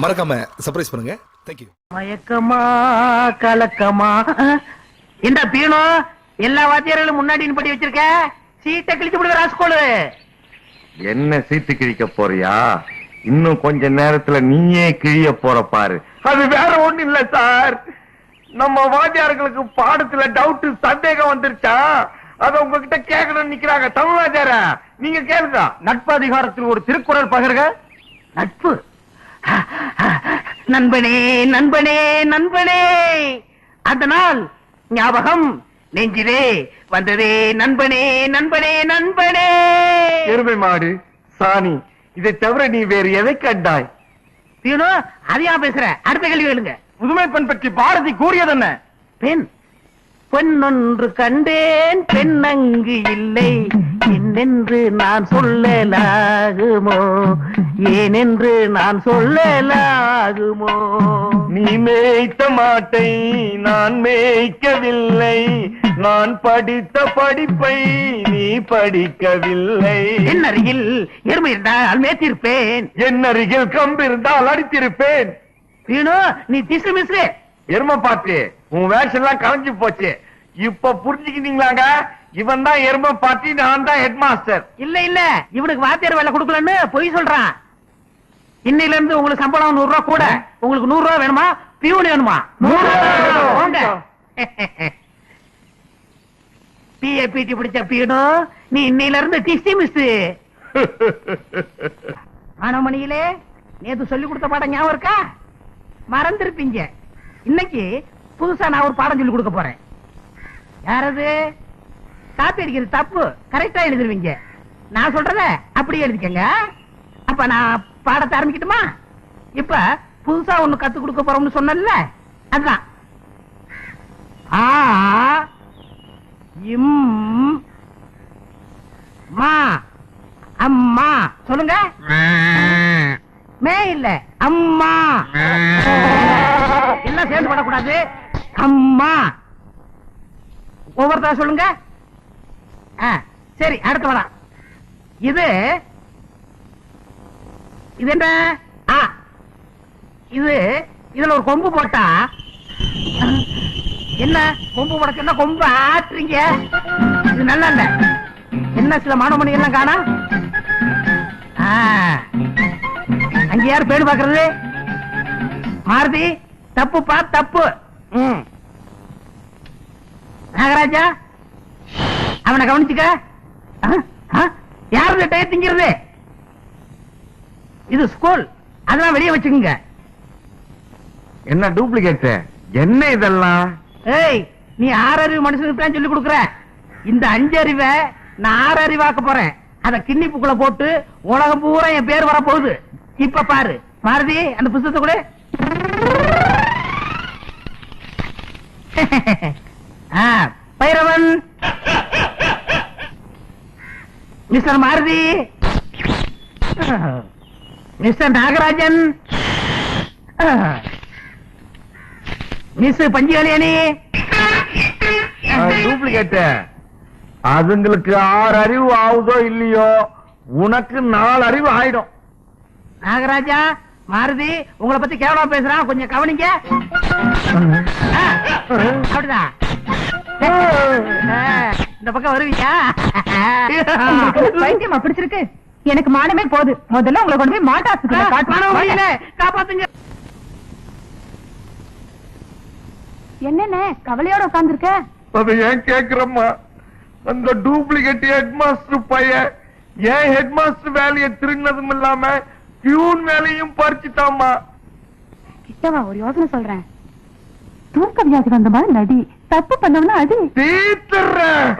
மறக்காம சர்ப்ரைஸ் பண்ணுங்க. தேங்க்யூ மயக்கமா கலக்கமா? இந்த பீனோ எல்லா வாத்தியார்களும் முன்னாடி படி வச்சிருக்க? சீட்டை கிழிச்சு விடுங்க ராஸ்கோலு. என்ன சீட்டு கிழிக்க போறியா? இன்னும் கொஞ்ச நேரத்துல நீயே கிழிய போற பாரு. அது வேற ஒண்ணு இல்ல சார். நம்ம வாத்தியார்களுக்கு பாடத்துல டவுட் சந்தேகம் வந்துருச்சா? அத உங்ககிட்ட கேட்கணும்னு நிக்கிறாங்க தமிழ் வாத்தியார. நீங்க கேளுங்க. நட்பு அதிகாரத்தில் ஒரு திருக்குறள் பகிர்க. நட்பு. நண்பனே நண்பனே நண்பனே. அதனால் ஞாபகம் நெஞ்சிலே வந்ததே நண்பனே நண்பனே நண்பனே. எருமை மாடு சாணி இதை தவிர நீ வேறு எதை கண்டாய்? பீனோ அதையா பேசுற? அடுத்த கேள்வி கேளுங்க. புதுமை பெண் பற்றி பாரதி கூறியது என்ன பெண். பொன்னொன்று கண்டேன் பெண்ணங்கு இல்லை. என்னென்று நான் சொல்லலாகுமோ? ஏனென்று நான் சொல்லலாகுமோ? நீ மேய்த்த மாட்டை நான் மேய்க்கவில்லை. நான் படித்த படிப்பை நீ படிக்கவில்லை. என் அருகில் எருமை இருந்தால் மேத்திருப்பேன் என் அருகில் கம்பு இருந்தால் அடித்திருப்பேன். பீனோ நீ திசு மிஸ்ரு எருமை பாட்டு உன் வேஷம் எல்லாம் கலைஞ்சு போச்சு. இப்ப புரிஞ்சுக்கிட்டீங்களாங்க? இவன் தான் எருமை பாட்டி நான் தான் ஹெட் மாஸ்டர் இல்ல இல்ல. இவனுக்கு வாத்தியார் வேலை கொடுக்கலன்னு பொய் சொல்றான். இன்னையில இருந்து உங்களுக்கு சம்பளம் நூறு ரூபாய் கூட. உங்களுக்கு நூறு ரூபாய் வேணுமா? பியூன் வேணுமா. பிஏ பிடி பிடிச்ச பியூனு நீ இன்னையில இருந்து டிசி மிஸ் ஆனமணியிலே நேத்து சொல்லி கொடுத்த பாடம் ஞாபகம் இருக்கா? மறந்துருப்பீங்க. இன்னைக்கு புதுசா நான் ஒரு பாடம் சொல்லி கொடுக்க போறேன். யாரது? காப்பி அடிக்கிறது தப்பு. கரெக்டா எழுதிருவீங்க. நான் சொல்றத அப்படியே எழுதிக்கங்க. அப்ப நான் பாடத்தை ஆரம்பிக்கட்டுமா? இப்ப புதுசா ஒண்ணு கத்து கொடுக்க போறோம்னு சொன்னேன்ல. அதுதான். ஆ இம் மா அம்மா. சொல்லுங்க. மே. இல்ல அம்மா. எல்லாம் சேர்ந்து படக்கூடாது. அம்மா. ஒவ்வொருத்தர சொல்லுங்க? சரி அடுத்து வரா இது இது என்ன? ஆ இது இதுல ஒரு கொம்பு போட்டா என்ன கொம்பு போடக்கு என்ன கொம்பு ஆட்டுறீங்க? இது நல்லா இல்ல. என்ன சில மாணவமணி எல்லாம் காணா? அங்க யார் பேடு பாக்குறது மாருதி தப்புப்பா தப்பு. ம். நாகராஜா அவனை கவனிச்சுக்க. யார் டயர் திங்கிறது? இது ஸ்கூல் அதெல்லாம் வெளியே வச்சுக்கோங்க. என்ன டூப்ளிகேட் என்ன இதெல்லாம்? ஏய் நீ ஆறறிவு மனுஷனுக்கு தான் சொல்லி கொடுக்குற. இந்த அஞ்சு அறிவை நான் ஆறு அறிவாக்க போறேன். அத கிண்ணி புக்குள்ள போட்டு உலகம் பூரா என் பேர் வர போகுது இப்ப பாரு. மாருதி அந்த புத்தகத்தை கூட. Bhairavan. Mister Maruti. Mister Nagarajan. Miss Panchukalyani duplicate அதுங்களுக்கு ஆறு அறிவு ஆகுதோ இல்லையோ உனக்கு நாலு அறிவு ஆயிடும். நாகராஜா மாருதி உங்களை பத்தி கேவலமா பேசுறான். கொஞ்சம் கவனிங்க. அப்படிதான். இந்த பக்கம் வருவீங்க பைத்தியமா பிடிச்சிருக்கு. எனக்கு மானமே போகுது முதல்ல உங்களை கொண்டு போய் மாணவர்களே, காப்பாத்துங்க. என்னென்ன? கவலையோட உட்கார்ந்துருக்க? அதை ஏன் கேக்குறம்மா? அந்த டூப்ளிகேட் ஹெட் மாஸ்டர் பையன் ஏன் ஹெட் மாஸ்டர் வேலையை திருடினதும் இல்லாம பியூன் வேலையும் பறிச்சுட்டாமா கிட்டவா ஒரு யோசனை சொல்றேன். தூக்க வியாதி வந்த மாதிரி நடி. தப்பு பண்ணவனா அடி தீத்துறேன்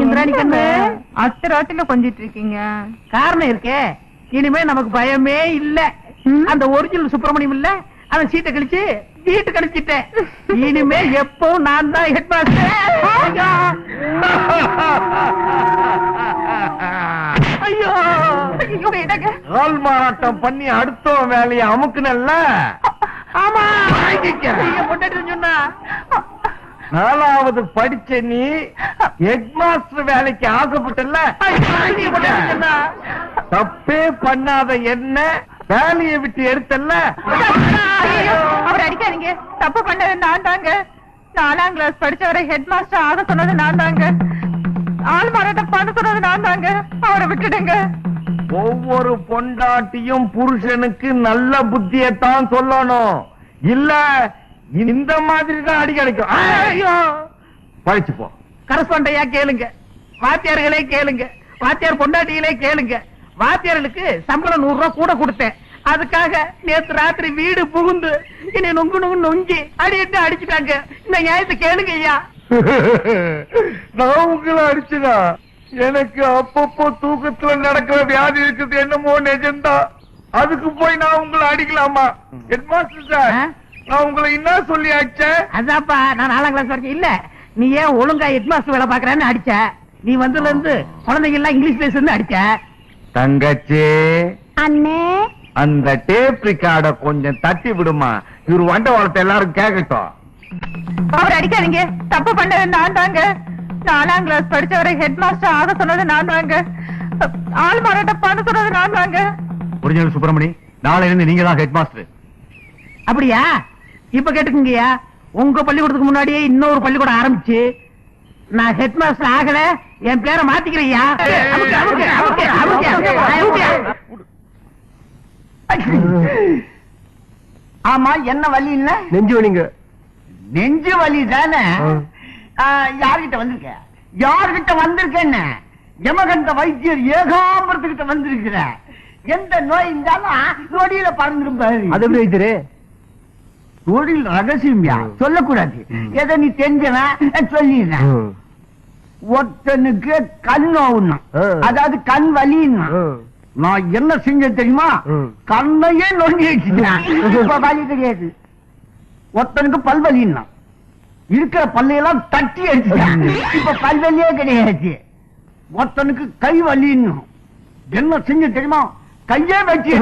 இந்திராணி கண்ணு அத்தராட்டில கொஞ்சிட்டு இருக்கீங்க. காரணம் இருக்கே. இனிமே நமக்கு பயமே இல்ல. அந்த ஒரிஜினல் சுப்பிரமணியம் இல்ல. அவன் சீட்டை கழிச்சு வீட்டு கழிச்சிட்டேன் இனிமே எப்போ நான் தான் ஹெட் மாஸ்டர் ஐயோ! ஐயோ மாறாட்டம் பண்ணி அடுத்தவன் வேலையை அமுக்குனல்ல? ஆமா. வாங்கிக்க. நீங்க பொண்டாட்டி சொன்னா. நாலாவது படிச்ச நீ ஹெட் மாஸ்டர் வேலைக்கு ஆசைப்பட்டல தப்பே பண்ணாத என்ன? வேலையை விட்டு எடுத்தல்ல? அவர் அடிக்காதீங்க. தப்பு பண்ணது நான் தாங்க. நாலாம் கிளாஸ் படிச்சவரை ஹெட் மாஸ்டர் ஆக சொன்னது நான் தாங்க. ஆள் மாறாட்டம் பண்ண சொன்னது நான் தாங்க. அவரை விட்டுடுங்க. ஒவ்வொரு பொண்டாட்டியும் புருஷனுக்கு நல்ல புத்தியத்தான் சொல்லணும். இல்ல இந்த மாதிரி தான் அடி கிடைக்கும். பழிச்சு போ. கரஸ்பாண்டையா கேளுங்க. வாத்தியார்களே கேளுங்க. வாத்தியார் பொண்டாட்டிகளே கேளுங்க. வாத்தியார்களுக்கு சம்பளம் நூறு ரூபாய் கூட கொடுத்தேன். அதுக்காக நேத்து ராத்திரி வீடு புகுந்து என்னை நொங்கு நொங்கு நொங்கி அடிட்டு அடிச்சுட்டாங்க. இந்த நியாயத்தை கேளுங்க ஐயா. நான் உங்களை அடிச்சுனா? எனக்கு அப்பப்போ தூக்கத்துல நடக்கிற வியாதி இருக்குது என்னமோ நிஜம்தான் அதுக்கு போய் நான் உங்களை அடிக்கலாமா? ஹெட்மாஸ்டர் சார் ஆ? நான் உங்களை என்ன சொல்லி அடிச்சேன்? அதான்ப்பா நான் நாலாம் கிளாஸ் வரைக்கும் இல்ல நீ ஏன் ஒழுங்கா ஹெட்மாஸ்டர் வேலை பாக்குறேன்னு அடிச்ச? நீ வந்ததுல இருந்து குழந்தைங்க எல்லாம் இங்கிலீஷ் பேசுன்னு அடிச்ச. தங்கச்சி. அண்ணே. அந்த டேப் ரிகார்ட கொஞ்சம் தட்டி விடுமா? இவர் வண்டவாளத்தை எல்லாரும் கேட்கட்டும் அவர் அடிக்காதீங்க. தப்பு பண்ணது நான் தாங்க. நாலாம் கிளாஸ் படிச்சவரை ஹெட் மாஸ்டர் ஆக சொன்னது நான் தாங்க. ஆள் மாறாட்டம் பண்ண சொன்னது நான் தாங்க. ஒரிஜினல் சுப்பிரமணி. நாளைல இருந்து நீங்க தான் ஹெட் மாஸ்டர் அப்படியா? இப்ப கேட்டுக்குங்கய்யா. உங்க பள்ளிக்கூடத்துக்கு முன்னாடியே இன்னொரு பள்ளிக்கூடம் ஆரம்பிச்சு. நான் ஹெட் மாஸ்டர் ஆகல என் பேரை அமுக்கு. ஆமா என்ன வலி இல்ல? நெஞ்சு வலிங்க. நெஞ்சு வலி தானே யார்கிட்ட வந்திருக்க? யார்கிட்ட வந்திருக்கேன்னு? யமகண்ட வைத்தியர் ஏகாம்பரத்துக்கிட்ட வந்திருக்கிற. எந்த நோய் இருந்தாலும் நொடியில பறந்துருப்பாரு அது எப்படி வைத்திரு தொழில் ரகசியம்யா சொல்லக்கூடாது. எதை நீ தெரிஞ்சவன் சொல்லிடுறேன் ஒருத்தனுக்கு கண் நோவுன்னா. அதாவது கண் வலின்னா நான் என்ன செஞ்ச தெரியுமா. கண்ணையே நொண்டி இப்ப வலி கிடையாது. ஒருத்தனுக்கு பல்வலின்னா இருக்கிற பல்லையெல்லாம் தட்டி அடிச்சுட்டேன். இப்ப பல்வலியே கிடையாது. ஒருத்தனுக்கு கை வலின்னு. என்ன செஞ்ச தெரியுமா? கையே வச்சு.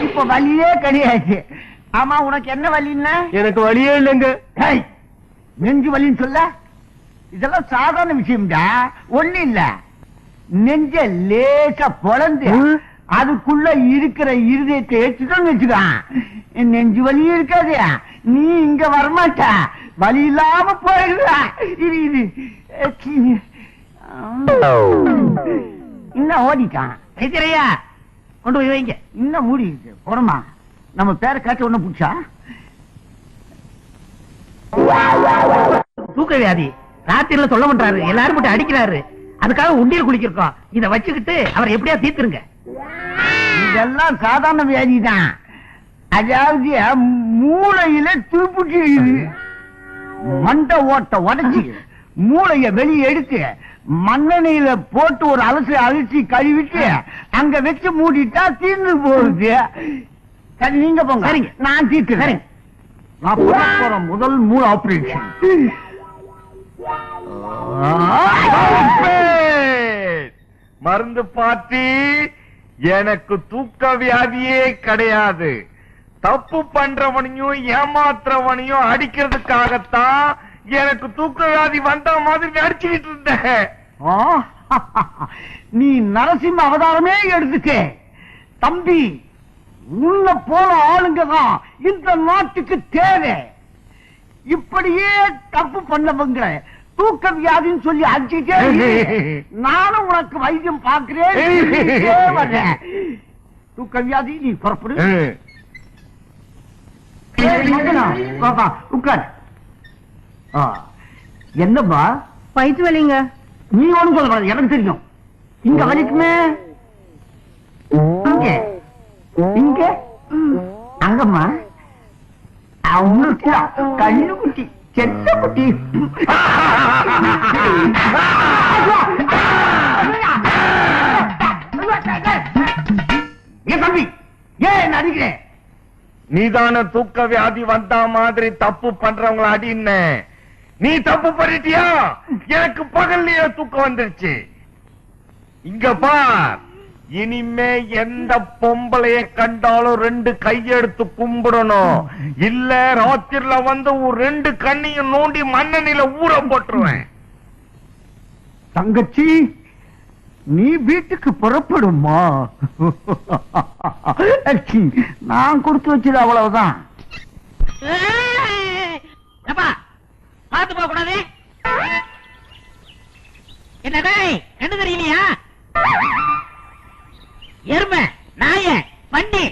இப்ப வலியே கிடையாது. ஆமா உனக்கு என்ன வலின்னா? எனக்கு வழியே இல்லைங்க. நெஞ்சு வலின்னு சொல்ல? இதெல்லாம் சாதாரண விஷயம்டா. ஒண்ணு இல்ல. நெஞ்ச லேசா பொழந்து. அதுக்குள்ள இருக்கிற இருதயத்தை எடுத்துட்டோம்னு வச்சுக்க. நெஞ்சு வலி இருக்காது. நீ இங்க வரமாட்ட. வலி இல்லாம போயிடுற இது இது இன்னும் ஓடிட்டான். வைத்திரையா கொண்டு போய் வைங்க. இன்னும் மூடி இருக்கு. நம்ம பேரை காட்ட ஒண்ணு புடிச்சா? தூக்க வியாதி. ராத்திரில சொல்ல பண்றாரு. எல்லாரும் போட்டு அடிக்கிறாரு. அதுக்காக உண்டியல் குளிக்கிறோம். இத வச்சுக்கிட்டு அவர் எப்படியா தீர்த்துருங்க. இதெல்லாம் சாதாரண வியாதி தான் அதாவது மூளையில துருப்புட்டு மண்டை ஓட்ட உடைச்சு மூளைய வெளியே எடுத்து மண்ணெண்ணெயில போட்டு ஒரு அலசி அழிச்சு கழுவிட்டு அங்க வச்சு மூடிட்டா தீர்ந்து போகுது. சரி நீங்க போங்க. சரிங்க. நான் தீர்க்கிறேன். நான் போற முதல் மூணு ஆபரேஷன் மருந்து பாட்டி எனக்கு தூக்க வியாதியே கிடையாது. தப்பு பண்றவனையும் ஏமாத்துறவனையும் அடிக்கிறதுக்காகத்தான் எனக்கு தூக்க வியாதி வந்த மாதிரி நடிச்சுக்கிட்டு இருந்தேன். நீ நரசிம்ம அவதாரமே எடுத்துக்க. தம்பி உள்ள போன ஆளுங்க தான் இந்த நாட்டுக்கு தேவை. இப்படியே தப்பு பண்ணவங்க தூக்க வியாதின்னு சொல்லி அடிச்சுட்டே. நானும் உனக்கு வைத்தியம் பார்க்கிறேன். தூக்க வியாதி நீ புறப்படு. வா, உட்கார் ஆ, என்னப்பா வயிற்று வலிங்க. நீ ஒண்ணும் சொல்லக்கூடாது எனக்கு தெரியும். இங்க வலிக்குமே? இங்க. இங்க? அங்கம்மா. அவங்களுக்கு கண்ணு குட்டி செத்த குட்டி ஏன் தம்பி ஏன் நடிக்கிறேன் நீதான தூக்க வியாதி வந்தா மாதிரி தப்பு பண்றவங்கள அடின்ன நீ தப்பு பண்ணிட்டியா? எனக்கு பகல்லையே தூக்கம் வந்துருச்சு. இங்க பார். இனிமே எந்த பொம்பளைய கண்டாலும் ரெண்டு கையெடுத்து கும்பிடணும். இல்ல ராத்திரில வந்து ரெண்டு கண்ணையும் நோண்டி மண்ணெண்ணில ஊற போட்டுருவேன். தங்கச்சி! நீ வீட்டுக்கு புறப்படுமா நான் கொடுத்து வச்சது அவ்வளவுதான் பார்த்து போக கூடாது என்னடா என்ன தெரியலையா எருமை நாய வண்டி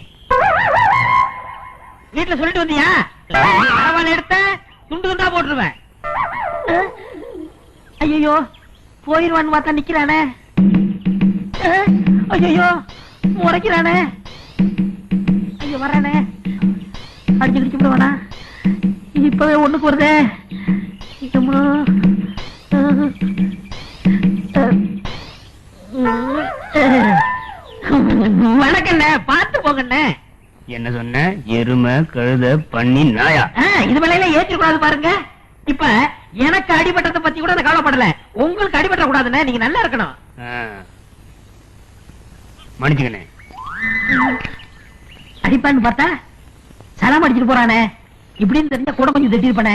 வீட்டுல சொல்லிட்டு வந்தியா பரவாயில்ல எடுத்த துண்டு துண்டா போட்டுருவேன் ஐயோ போயிருவான்னு பார்த்தா நிக்கிறானே ஐயோ முறைக்கிறானே ஐயோ வர்றானே. அடிச்சு அடிச்சு விடுவானா? இப்பவே ஒண்ணுக்கு வருதே. வணக்கண்ணே பார்த்து போங்கண்ணே. என்ன சொன்ன? எருமை கழுத பண்ணி நாயா. இது மேல ஏற்றி கூடாது பாருங்க. இப்ப எனக்கு அடிபட்டதை பத்தி கூட கவலைப்படல. உங்களுக்கு அடிபட்ட கூடாதுண்ணே நீங்க நல்லா இருக்கணும். மன்னிச்சுக்கண்ணே. அடிப்பான்னு பார்த்தா சலாம் அடிச்சிட்டு போறானே. இப்படின்னு தெரிஞ்சா கூட கொஞ்சம் திட்டிருப்பானே.